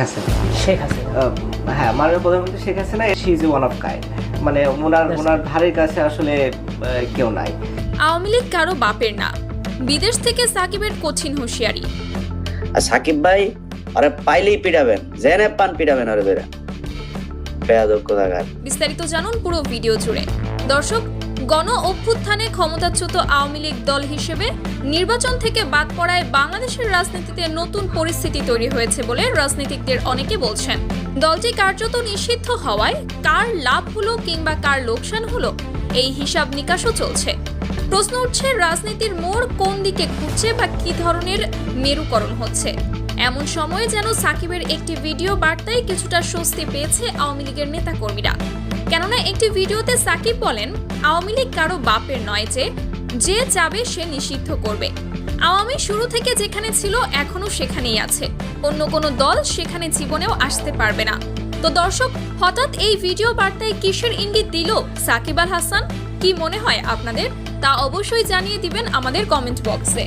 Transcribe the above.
হাসিনা। শেখ হাসিনা। হ্যাঁ মাননীয় প্রধানমন্ত্রী Sheikh Hasina she is one of kind মানে ওনার ওনার ধারের কাছে আসলে কেউ নাই। আওয়ামী লীগ কারও বাপের না। বিদেশ থেকে সাকিবের কঠিন হুঁশিয়ারি। আর সাকিব ভাই আরে পাইলেই পিটাবেন জেনে পান পিটাবেন আরে ধরে বেয়াদব কোথাকার। বিস্তারিত জানুন পুরো ভিডিও জুড়ে। দর্শক গণ অভ্যুত্থানে ক্ষমতাচ্যুত আওয়ামী লীগ দল হিসেবে নির্বাচন থেকে বাদ পড়ায় বাংলাদেশের রাজনীতিতে নতুন পরিস্থিতি তৈরি হয়েছে বলে রাজনীতিকদের অনেকে বলছেন। দলটি কার্যত নিষিদ্ধ হওয়ায় কার লাভ হলো কিংবা কার লোকসান হলো, এই হিসাব নিকাশও চলছে। প্রশ্ন উঠছে, রাজনীতির মোড় কোন দিকে ঘুরছে বা কি ধরনের মেরুকরণ হচ্ছে? এমন সময়ে যেন সাকিবের একটি ভিডিও বার্তায় কিছুটা স্বস্তি পেয়েছে আওয়ামী লীগের নেতাকর্মীরা। কেননা একটি ভিডিওতে সাকিব বলেন, আওয়ামী লীগ কারও বাপের নয় যে যে যাবে সে নিষিদ্ধ করবে। আওয়ামী শুরু থেকে যেখানে ছিল এখনও সেখানেই আছে। অন্য কোনো দল সেখানে জীবনেও আসতে পারবে না। তো দর্শক, হঠাৎ এই ভিডিও বার্তায় কিসের ইঙ্গিত দিল সাকিব আল হাসান? কি মনে হয় আপনাদের? তা অবশ্যই জানিয়ে দিবেন আমাদের কমেন্ট বক্সে।